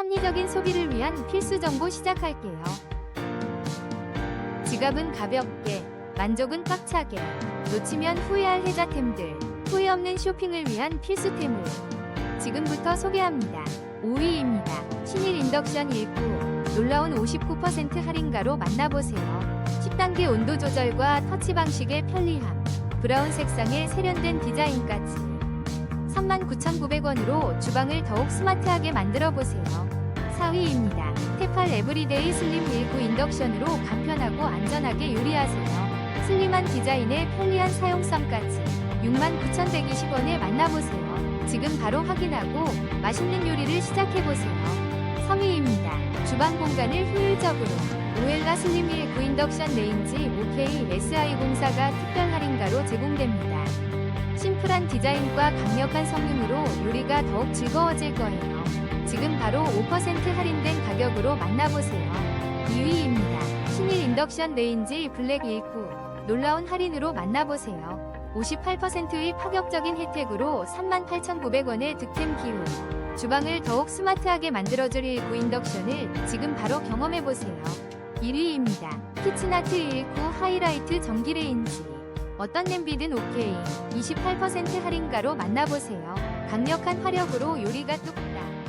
합리적인 소비를 위한 필수 정보 시작할게요. 지갑은 가볍게, 만족은 꽉차게, 놓치면 후회할 혜자템들, 후회 없는 쇼핑을 위한 필수템을 지금부터 소개합니다. 5위입니다. 신일 인덕션 19 놀라운 59% 할인가로 만나보세요. 10단계 온도 조절과 터치 방식의 편리함, 브라운 색상의 세련된 디자인까지 39,900원으로 주방을 더욱 스마트하게 만들어 보세요. 4위입니다. 테팔 에브리데이 슬림 19 인덕션으로 간편하고 안전하게 요리하세요. 슬림한 디자인에 편리한 사용성까지 69,120원에 만나보세요. 지금 바로 확인하고 맛있는 요리를 시작해보세요. 3위입니다. 주방 공간을 효율적으로 오엘라 슬림 19 인덕션 레인지 OK SI04가 특별 할인가로 제공됩니다. 심플한 디자인과 강력한 성능으로 요리가 더욱 즐거워질 거예요. 지금 바로 5% 할인된 가격으로 만나보세요. 2위입니다. 신일 인덕션 레인지 블랙 19 놀라운 할인으로 만나보세요. 58%의 파격적인 혜택으로 38,900원의 득템 기호. 주방을 더욱 스마트하게 만들어줄 19 인덕션을 지금 바로 경험해보세요. 1위입니다. 키친아트 19 하이라이트 전기레인지. 어떤 냄비든 오케이. 28% 할인가로 만나보세요. 강력한 화력으로 요리가 뚝딱.